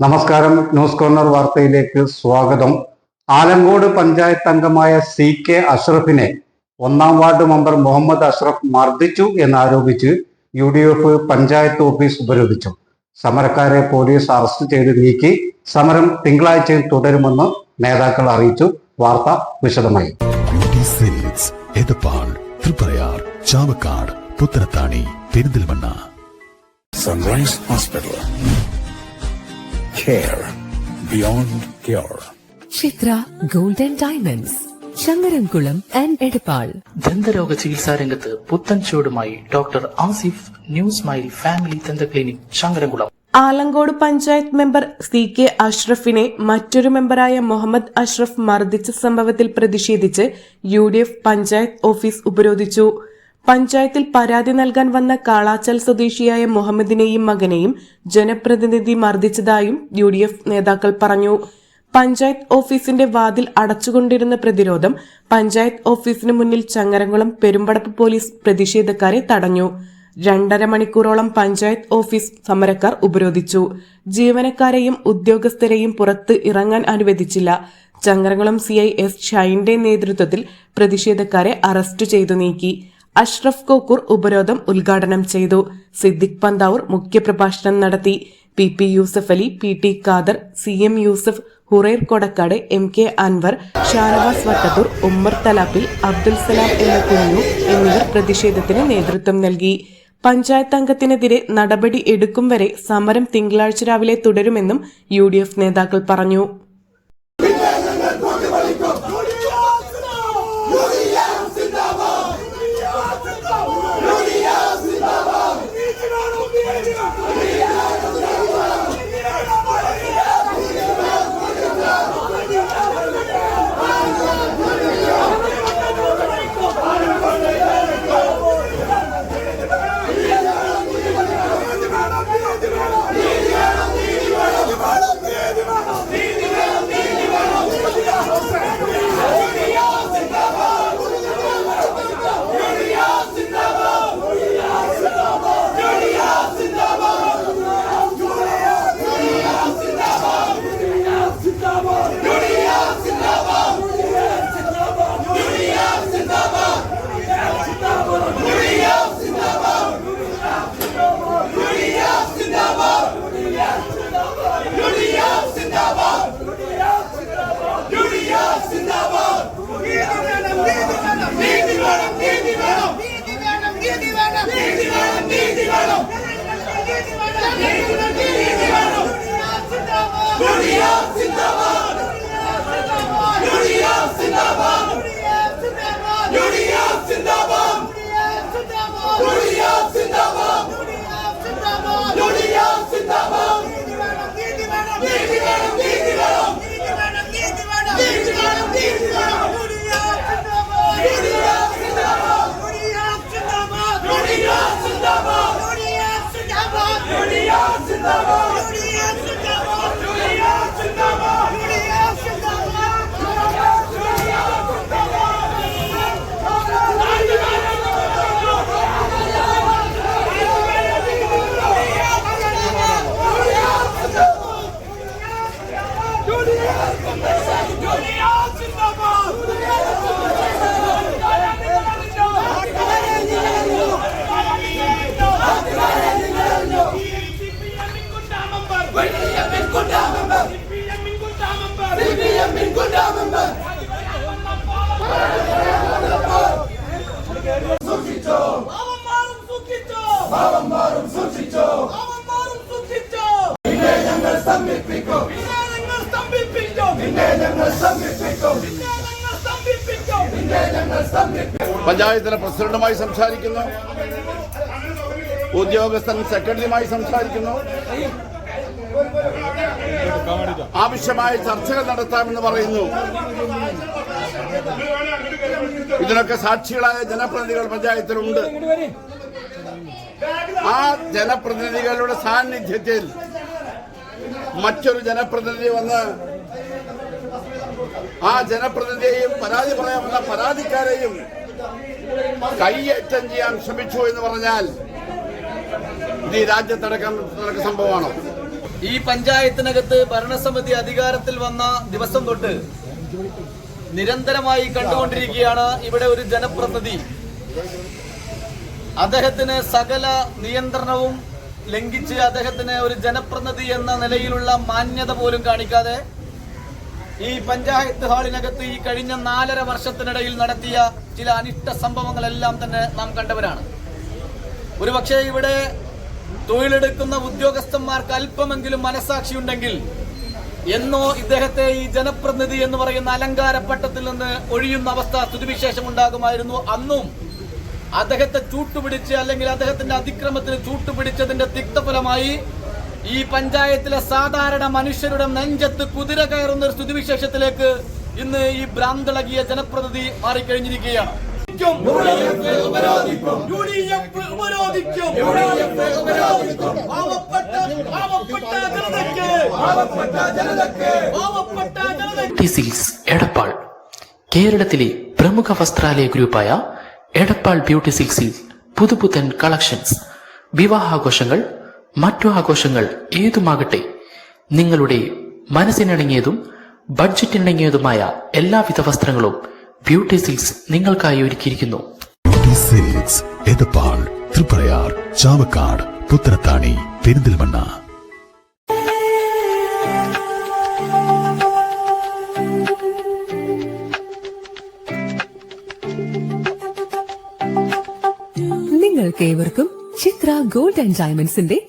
നമസ്കാരം. News corner വാർത്തയിലേക്ക് സ്വാഗതം. ആലങ്കോട് പഞ്ചായത്ത് അംഗമായ സി കെ അഷ്റഫിനെ ഒന്നാം വാർഡ് മെമ്പർ മുഹമ്മദ് അഷ്റഫ് മർദ്ദിച്ചു എന്നാരോപിച്ച് U D F panchayat office ഉപരോധിച്ചു. സമരക്കാരെ പോലീസ് അറസ്റ്റ് ചെയ്ത് നീക്കി. സമരം തിങ്കളാഴ്ചയും തുടരുമെന്ന് നേതാക്കൾ അറിയിച്ചു. വാർത്ത വിശദമായി. Chavakkad Puthanathani Perinthalmanna. Sunrise Hospital. Care beyond cure. Chitra golden diamonds Changaramkulam and Edappal ദന്തരോഗ ചികിത്സാ രംഗത്ത് പുത്തൻ ചുവടുമായി doctor Asif new smile family ദന്ത clinic Changaramkulam Alankode panchayat member C K അഷ്റഫിനെ മറ്റൊരു മെമ്പറായ മുഹമ്മദ് അഷ്റഫ് മർദ്ദിച്ച സംഭവത്തിൽ പ്രതിഷേധിച്ച് U D F panchayat office ഉപരോധിച്ചു. പഞ്ചായത്തിൽ പരാതി നൽകാൻ വന്ന കാളാച്ചൽ സ്വദേശിയായ മുഹമ്മദിനെയും മകനെയും ജനപ്രതിനിധി മർദ്ദിച്ചതായും യു ഡി എഫ് നേതാക്കൾ പറഞ്ഞു. പഞ്ചായത്ത് ഓഫീസിന്റെ വാതിൽ അടച്ചുകൊണ്ടിരുന്ന പ്രതിരോധം പഞ്ചായത്ത് ഓഫീസിന് മുന്നിൽ ചങ്ങരംകുളം പെരുമ്പടപ്പ് പോലീസ് പ്രതിഷേധക്കാരെ തടഞ്ഞു. രണ്ടര മണിക്കൂറോളം പഞ്ചായത്ത് ഓഫീസ് സമരക്കാർ ഉപരോധിച്ചു. ജീവനക്കാരെയും ഉദ്യോഗസ്ഥരെയും പുറത്ത് ഇറങ്ങാൻ അനുവദിച്ചില്ല. ചങ്ങരംകുളം സി ഐ എസ് ഷൈന്റെ നേതൃത്വത്തിൽ പ്രതിഷേധക്കാരെ അറസ്റ്റ് ചെയ്തു നീക്കി. അഷ്റഫ് കോക്കൂർ ഉപരോധം ഉദ്ഘാടനം ചെയ്തു. സിദ്ദിഖ് പന്താവൂർ മുഖ്യപ്രഭാഷണം നടത്തി. P P Yusuf Ali P T Khader C M Yusuf Hurair Kodakkad M K Anwar Shanavas Vattathur Ummer Thalappil Abdul Salam എന്ന കുഞ്ഞു എന്നിവർ പ്രതിഷേധത്തിന് നേതൃത്വം നൽകി. പഞ്ചായത്ത് അംഗത്തിനെതിരെ നടപടി എടുക്കും വരെ സമരം തിങ്കളാഴ്ച രാവിലെ തുടരുമെന്നും യു നേതാക്കൾ പറഞ്ഞു. പഞ്ചായത്തിലെ പ്രസിഡന്റുമായി സംസാരിക്കുന്നു. ഉദ്യോഗസ്ഥൻ സെക്രട്ടറിയുമായി സംസാരിക്കുന്നു. ആവശ്യമായ ചർച്ചകൾ നടത്താമെന്ന് പറയുന്നു. ഇതിനൊക്കെ സാക്ഷികളായ ജനപ്രതിനിധികൾ പഞ്ചായത്തിലുണ്ട്. ആ ജനപ്രതിനിധികളുടെ സാന്നിധ്യത്തിൽ മറ്റൊരു ജനപ്രതിനിധി വന്ന് ആ ജനപ്രതിനിധിയെയും പരാതി പറയാമെന്ന പരാതിക്കാരെയും കൈയേറ്റം ചെയ്യാൻ ശ്രമിച്ചു എന്ന് പറഞ്ഞാൽ ഇത് ഈ രാജ്യത്തടക്കം സംഭവമാണോ? ഈ പഞ്ചായത്തിനകത്ത് ഭരണസമിതി അധികാരത്തിൽ വന്ന ദിവസം തൊട്ട് നിരന്തരമായി കണ്ടുകൊണ്ടിരിക്കുകയാണ് ഇവിടെ ഒരു ജനപ്രതിനിധി. അദ്ദേഹത്തിന് സകല നിയന്ത്രണവും ലംഘിച്ച് അദ്ദേഹത്തിന് ഒരു ജനപ്രതിനിധി എന്ന നിലയിലുള്ള മാന്യത പോലും കാണിക്കാതെ ഈ പഞ്ചായത്ത് ഹാളിനകത്ത് ഈ കഴിഞ്ഞ നാലര വർഷത്തിനിടയിൽ നടത്തിയ ചില അനിഷ്ട സംഭവങ്ങളെല്ലാം തന്നെ നാം കണ്ടവരാണ്. ഒരുപക്ഷെ ഇവിടെ തൊഴിലെടുക്കുന്ന ഉദ്യോഗസ്ഥന്മാർക്ക് അല്പമെങ്കിലും മനസാക്ഷിയുണ്ടെങ്കിൽ എന്നോ ഇദ്ദേഹത്തെ ഈ ജനപ്രതിനിധി എന്ന് പറയുന്ന അലങ്കാരപ്പട്ടത്തിൽ നിന്ന് ഒഴിയുന്ന അവസ്ഥ സ്ഥിതിവിശേഷം ഉണ്ടാകുമായിരുന്നു അന്നും അദ്ദേഹത്തെ ചൂട്ടുപിടിച്ച് അല്ലെങ്കിൽ അദ്ദേഹത്തിന്റെ അതിക്രമത്തിന് ചൂട്ടുപിടിച്ചതിന്റെ തിക്തഫലമായി ഈ പഞ്ചായത്തിലെ സാധാരണ മനുഷ്യരുടെ നെഞ്ചത്ത് കുതിര കയറുന്ന ഒരു സ്ഥിതിവിശേഷത്തിലേക്ക് ഇന്ന് ഈ ഭ്രാന്തളകിയ ജനപ്രതിനിധി മാറിക്കഴിഞ്ഞിരിക്കുകയാണ്. എടപ്പാൾ കേരളത്തിലെ പ്രമുഖ വസ്ത്രാലയ ഗ്രൂപ്പായ എടപ്പാൾ ബ്യൂട്ടി സിൽക്സിൽ പുതുപുത്തൻ കളക്ഷൻസ് വിവാഹാഘോഷങ്ങൾ മറ്റു ആഘോഷങ്ങൾ ഏതുമാകട്ടെ നിങ്ങളുടെ മനസ്സിനിണങ്ങിയതും ബഡ്ജറ്റിനിണങ്ങിയതുമായ എല്ലാവിധ വസ്ത്രങ്ങളും ബ്യൂട്ടി സിൽക്സ് നിങ്ങൾക്കായി ഒരുക്കിയിരിക്കുന്നു. എടപ്പാൾ തൃപ്രയാർ ചാവക്കാട് പുത്തനത്താണി പെരിന്തൽമണ്ണ. നിങ്ങൾക്ക് ഏവർക്കും ചിത്ര ഗോൾഡ് ആൻഡ് ഡയമണ്ട്സിന്റെ